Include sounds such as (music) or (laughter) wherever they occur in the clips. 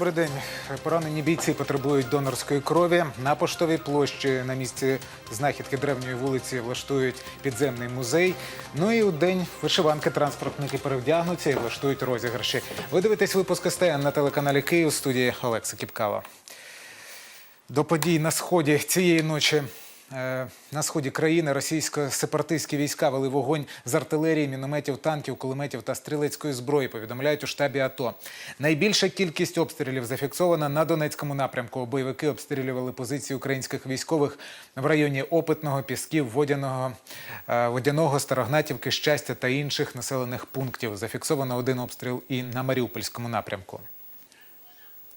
Добрий день. Поранені бійці потребують донорської крові. На поштовій площі на місці знахідки древньої вулиці влаштують підземний музей. Ну і у день вишиванки транспортники перевдягнуться і влаштують розіграші. Ви дивитесь випуск СТН на телеканалі Київ студії Олекса Кіпкава. До подій на сході цієї ночі. Е, На сході країни російсько-сепаратистські війська вели вогонь з артилерії, мінометів, танків, кулеметів та стрілецької зброї. Повідомляють у штабі АТО. Найбільша кількість обстрілів зафіксована на Донецькому напрямку. Бойовики обстрілювали позиції українських військових в районі Опитного, Пісків, Водяного, е, Водяного, Старогнатівки, Щастя та інших населених пунктів. Зафіксовано один обстріл і на Маріупольському напрямку.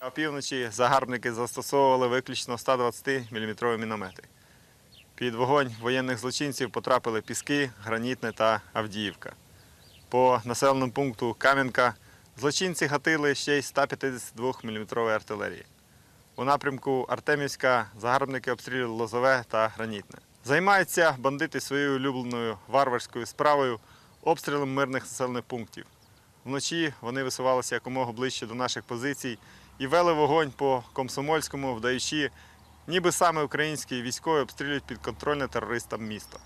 Опівночі загарбники застосовували виключно 120-мм міномети. Під вогонь воєнних злочинців потрапили Піски, Гранітне та Авдіївка. По населеному пункту Кам'янка злочинці гатили ще й 152-мм артилерії. У напрямку Артемівська загарбники обстрілювали Лозове та Гранітне. Займаються бандити своєю улюбленою варварською справою обстрілом мирних населених пунктів. Вночі вони висувалися якомога ближче до наших позицій і вели вогонь по комсомольському, вдаючи, ніби саме українські військові обстрілюють підконтрольне терористам місто.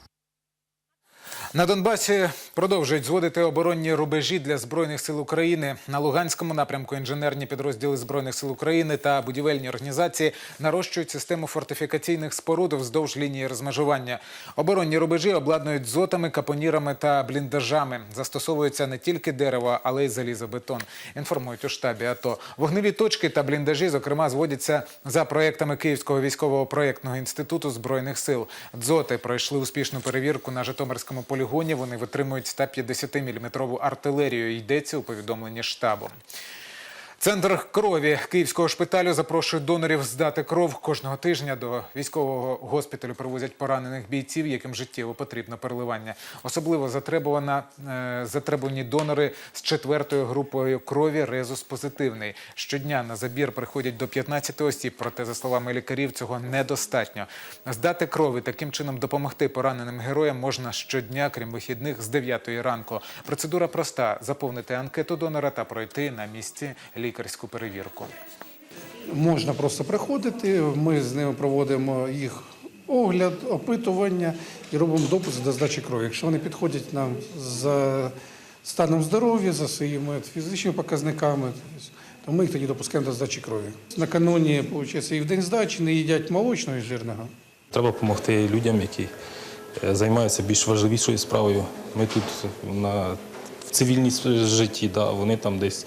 На Донбасі продовжують зводити оборонні рубежі для збройних сил України. На Луганському напрямку інженерні підрозділи збройних сил України та будівельні організації нарощують систему фортифікаційних споруд вздовж лінії розмежування. Оборонні рубежі обладнують зотами, капонірами та бліндажами. Застосовується не тільки дерево, але й залізобетон. Інформують у штабі АТО. Вогневі точки та бліндажі, зокрема, зводяться за проектами Київського військового проєктного інституту збройних сил. Дзоти пройшли успішну перевірку на Житомирському полігоні. Вони витримують 150-мм артилерію. Йдеться у повідомленні штабу. Центр крові Київського шпиталю запрошує донорів здати кров кожного тижня. До військового госпіталю привозять поранених бійців, яким життєво потрібно переливання. Особливо затребувана е, затребувані донори з четвертою групою крові резус позитивний. Щодня на забір приходять до 15 осіб. Проте, за словами лікарів, цього недостатньо. Здати кров і таким чином допомогти пораненим героям можна щодня, крім вихідних, з 9 ранку. Процедура проста: заповнити анкету донора та пройти на місці лікарську перевірку. Можна просто приходити, ми з ними проводимо їх огляд, опитування і робимо допуск до здачі крові. Якщо вони підходять нам за станом здоров'я, за своїми фізичними показниками, то ми їх тоді допускаємо до здачі крові. Накануні, виходить, і в день здачі не їдять молочного і жирного. Треба допомогти людям, які е, займаються більш важливішою справою. Ми тут на цивільній житті, да, вони там десь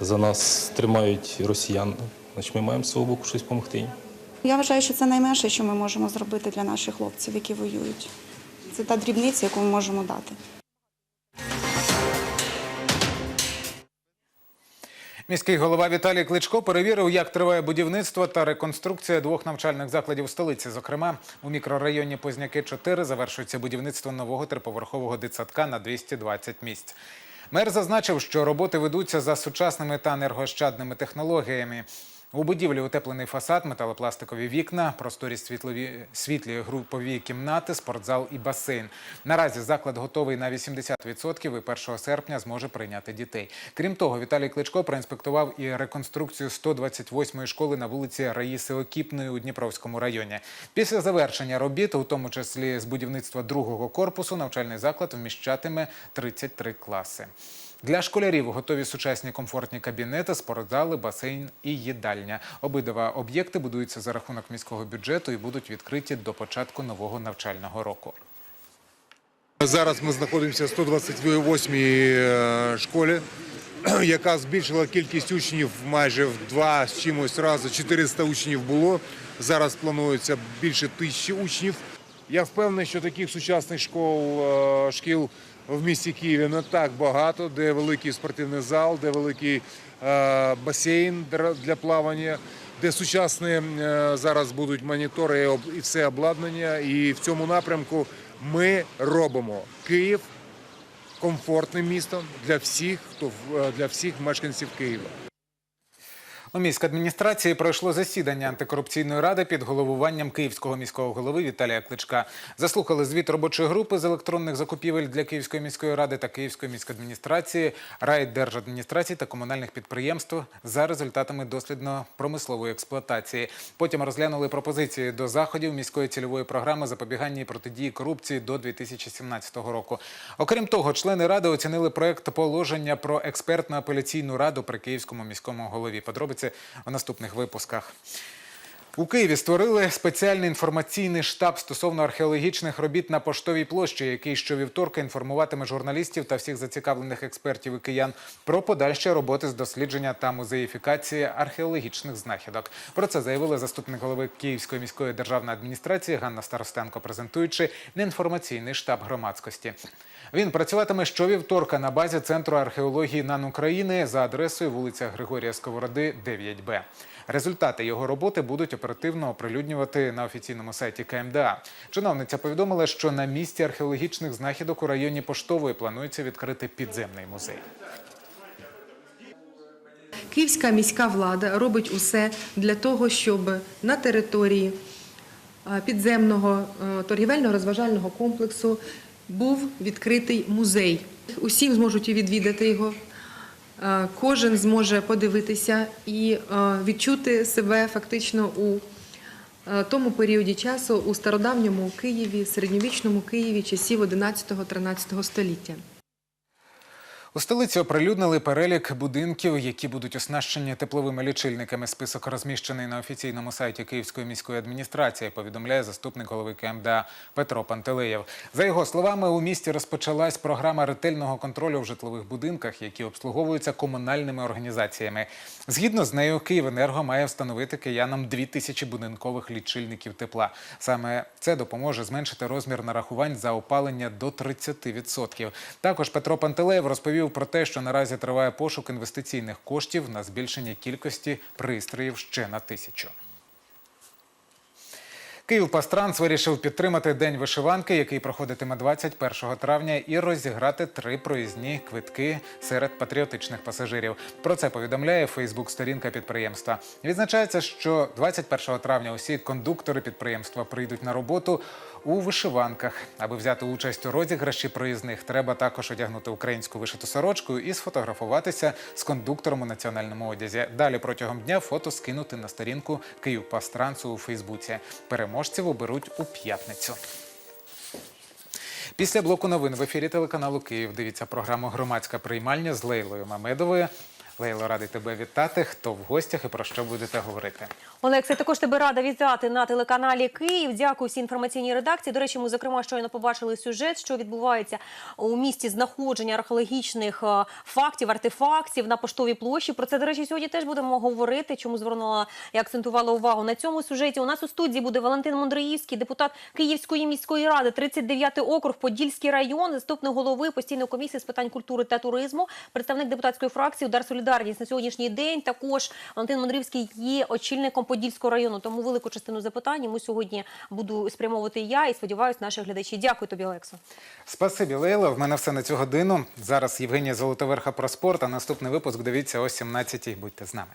за нас тримають росіян. Значить, ми маємо з свого боку щось допомогти. Я вважаю, що це найменше, що ми можемо зробити для наших хлопців, які воюють. Це та дрібниця, яку ми можемо дати. Міський голова Віталій Кличко перевірив, як триває будівництво та реконструкція двох навчальних закладів столиці. Зокрема, у мікрорайоні Позняки 4 завершується будівництво нового триповерхового дитсадка на 220 місць. Мер зазначив, що роботи ведуться за сучасними та енергоощадними технологіями. У будівлі утеплений фасад, металопластикові вікна, просторі світлові, світлі групові кімнати, спортзал і басейн. Наразі заклад готовий на 80% і 1 серпня зможе прийняти дітей. Крім того, Віталій Кличко проінспектував і реконструкцію 128-ї школи на вулиці Раїси Окіпної у Дніпровському районі. Після завершення робіт, у тому числі з будівництва другого корпусу, навчальний заклад вміщатиме 33 класи. Для школярів готові сучасні комфортні кабінети, спортзали, басейн і їдальня. Обидва об'єкти будуються за рахунок міського бюджету і будуть відкриті до початку нового навчального року. Зараз ми знаходимося в 128-й е, школі, (clears throat) яка збільшила кількість учнів майже в два з чимось рази. 400 учнів було. Зараз планується більше тисячі учнів. Я впевнений, що таких сучасних школ, е, шкіл в місті Києві не так багато, де великий спортивний зал, де великий е, басейн для плавання, де сучасні е, зараз будуть монітори і все обладнання. І в цьому напрямку ми робимо Київ комфортним містом для всіх, хто е, для всіх мешканців Києва. У міській адміністрації пройшло засідання антикорупційної ради під головуванням київського міського голови Віталія Кличка. Заслухали звіт робочої групи з електронних закупівель для Київської міської ради та Київської міської адміністрації, райдержадміністрації та комунальних підприємств за результатами дослідно-промислової експлуатації. Потім розглянули пропозиції до заходів міської цільової програми запобігання і протидії корупції до 2017 року. Окрім того, члени ради оцінили проект положення про експертну апеляційну раду при Київському міському голові. Подробиці у наступних випусках. У Києві створили спеціальний інформаційний штаб стосовно археологічних робіт на поштовій площі, який щовівторка інформуватиме журналістів та всіх зацікавлених експертів і киян про подальші роботи з дослідження та музеїфікації археологічних знахідок. Про це заявила заступник голови Київської міської державної адміністрації Ганна Старостенко, презентуючи неінформаційний штаб громадськості. Він працюватиме щовівторка на базі центру археології НАН України за адресою вулиця Григорія Сковороди, 9Б. Результати його роботи будуть оперативно оприлюднювати на офіційному сайті КМДА. Чиновниця повідомила, що на місці археологічних знахідок у районі Поштової планується відкрити підземний музей. Київська міська влада робить усе для того, щоб на території підземного е, торгівельно-розважального комплексу був відкритий музей. Усі зможуть відвідати його. Е, Кожен зможе подивитися і е, відчути себе фактично у е, тому періоді часу у стародавньому Києві, середньовічному Києві часів 11-13 століття. У столиці оприлюднили перелік будинків, які будуть оснащені тепловими лічильниками. Список розміщений на офіційному сайті Київської міської адміністрації. Повідомляє заступник голови КМДА Петро Пантелеєв. За його словами, у місті розпочалась програма ретельного контролю в житлових будинках, які обслуговуються комунальними організаціями. Згідно з нею, Київенерго має встановити киянам 2000 будинкових лічильників тепла. Саме це допоможе зменшити розмір нарахувань за опалення до 30%. Також Петро Пантелеєв розповів про те, що наразі триває пошук інвестиційних коштів на збільшення кількості пристроїв ще на тисячу. Київпастранс вирішив підтримати День вишиванки, який проходитиме 21 травня, і розіграти три проїзні квитки серед патріотичних пасажирів. Про це повідомляє Фейсбук-сторінка підприємства. Відзначається, що 21 травня усі кондуктори підприємства прийдуть на роботу у вишиванках. Аби взяти участь у розіграші проїзних, треба також одягнути українську вишиту сорочку і сфотографуватися з кондуктором у національному одязі. Далі протягом дня фото скинути на сторінку Київпастрансу у Фейсбуці. Переможців оберуть у п'ятницю. Після блоку новин в ефірі телеканалу Київ дивіться програму Громадська приймальня з Лейлою Мамедовою. Лейло, радий тебе вітати. Хто в гостях і про що будете говорити? Олексе, також тебе рада вітати на телеканалі Київ. Дякую всій інформаційній редакції. До речі, ми зокрема щойно побачили сюжет, що відбувається у місті знаходження археологічних е, фактів, артефактів на поштовій площі. Про це, до речі, сьогодні теж будемо говорити. Чому звернула і акцентувала увагу на цьому сюжеті? У нас у студії буде Валентин Мондроївський, депутат Київської міської ради, 39-й округ, Подільський район, заступник голови постійної комісії з питань культури та туризму, представник депутатської фракції Удар Солідарність на сьогоднішній день. Також Валентин Мондрівський є очільником Подільського району. Тому велику частину запитань йому сьогодні буду спрямовувати я і сподіваюся, наші глядачі. Дякую тобі, Олексо. Спасибі, Лейло. В мене все на цю годину. Зараз Євгенія Золотоверха про спорт. А наступний випуск дивіться о 17-й. Будьте з нами.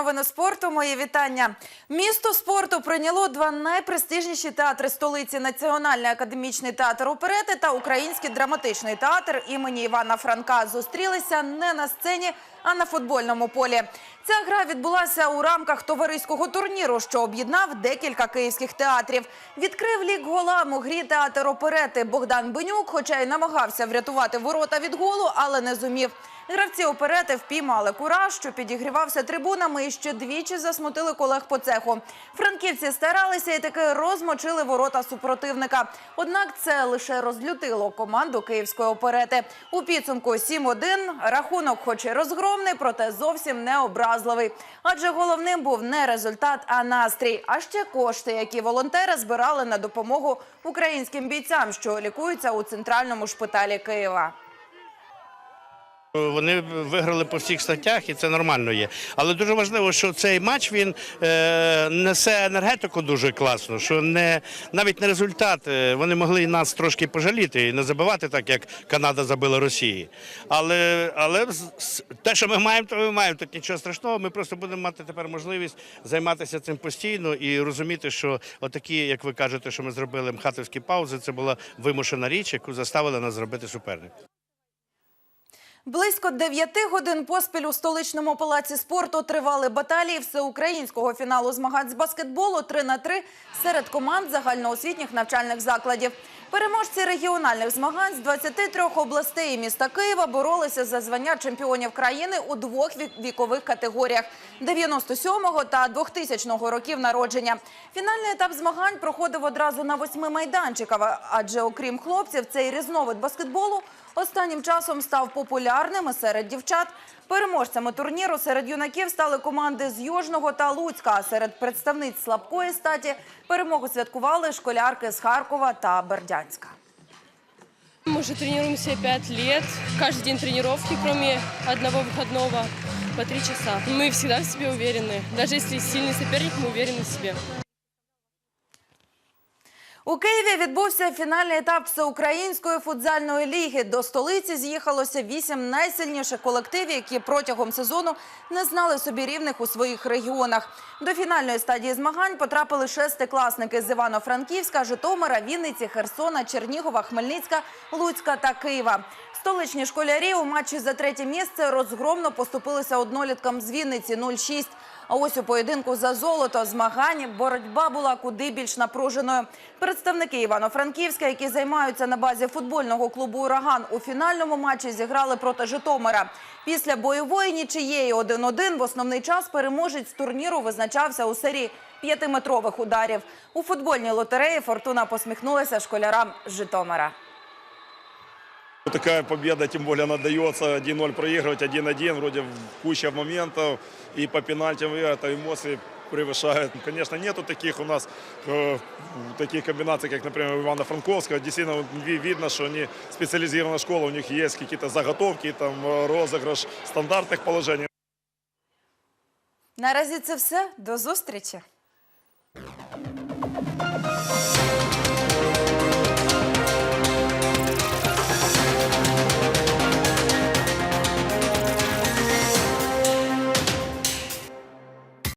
Новини спорту. Мої вітання. Місто спорту прийняло два найпрестижніші театри столиці: Національний академічний театр оперети та Український драматичний театр імені Івана Франка зустрілися не на сцені, а на футбольному полі. Ця гра відбулася у рамках товариського турніру, що об'єднав декілька київських театрів. Відкрив лік голам у грі театр оперети Богдан Бенюк, хоча й намагався врятувати ворота від голу, але не зумів. Гравці оперети впіймали кураж, що підігрівався трибунами і ще двічі засмутили колег по цеху. Франківці старалися і таки розмочили ворота супротивника. Однак це лише розлютило команду київської оперети. У підсумку 7-1 рахунок, хоч і розгромний, проте зовсім не образливий. Адже головним був не результат, а настрій. А ще кошти, які волонтери збирали на допомогу українським бійцям, що лікуються у центральному шпиталі Києва. Вони виграли по всіх статтях, і це нормально є. Але дуже важливо, що цей матч він е, несе енергетику дуже класно. Що не навіть не результат. е, Вони могли нас трошки пожаліти і не забивати так, як Канада забила Росії. Але, але те, що ми маємо, то ми маємо. Тут нічого страшного. Ми просто будемо мати тепер можливість займатися цим постійно і розуміти, що отакі, як ви кажете, що ми зробили мхатовські паузи, це була вимушена річ, яку заставили нас зробити суперник. Близько 9 годин поспіль у столичному палаці спорту тривали баталії всеукраїнського фіналу змагань з баскетболу 3 на 3 серед команд загальноосвітніх навчальних закладів. Переможці регіональних змагань з 23 областей і міста Києва боролися за звання чемпіонів країни у двох вік- вікових категоріях 97-го та 2000-го років народження. Фінальний етап змагань проходив одразу на восьми майданчиках, адже окрім хлопців, цей різновид баскетболу останнім часом став популярним серед дівчат. Переможцями турніру серед юнаків стали команди з Южного та Луцька. А серед представниць слабкої статі перемогу святкували школярки з Харкова та Бердянська. Мы уже тренируемся 5 лет. Каждый день тренировки, кроме одного выходного, по 3 часа. Мы всегда в себе уверены. Даже если сильный соперник, мы уверены в себе. У Києві відбувся фінальний етап всеукраїнської футзальної ліги. До столиці з'їхалося вісім найсильніших колективів, які протягом сезону не знали собі рівних у своїх регіонах. До фінальної стадії змагань потрапили шестикласники з Івано-Франківська, Житомира, Вінниці, Херсона, Чернігова, Хмельницька, Луцька та Києва. Столичні школярі у матчі за третє місце розгромно поступилися одноліткам з Вінниці 0-6. А ось у поєдинку за золото змагань боротьба була куди більш напруженою. Представники Івано-Франківська, які займаються на базі футбольного клубу Ураган, у фінальному матчі зіграли проти Житомира. Після бойової нічиєї 1-1 в основний час переможець турніру визначався у серії п'ятиметрових ударів. У футбольній лотереї Фортуна посміхнулася школярам Житомира. Такая победа, тем более она дается 1-0 проигрывать, 1-1, вроде куча моментов, и по пенальтям и это эмоции превышают. Конечно, нету таких у нас э, таких комбинаций, как, например, у Ивана Франковского. Действительно, вот ви- видно, что они специализированная школа, у них есть какие-то заготовки, там, э, розыгрыш стандартных положений. Наразі це все. До зустрічі.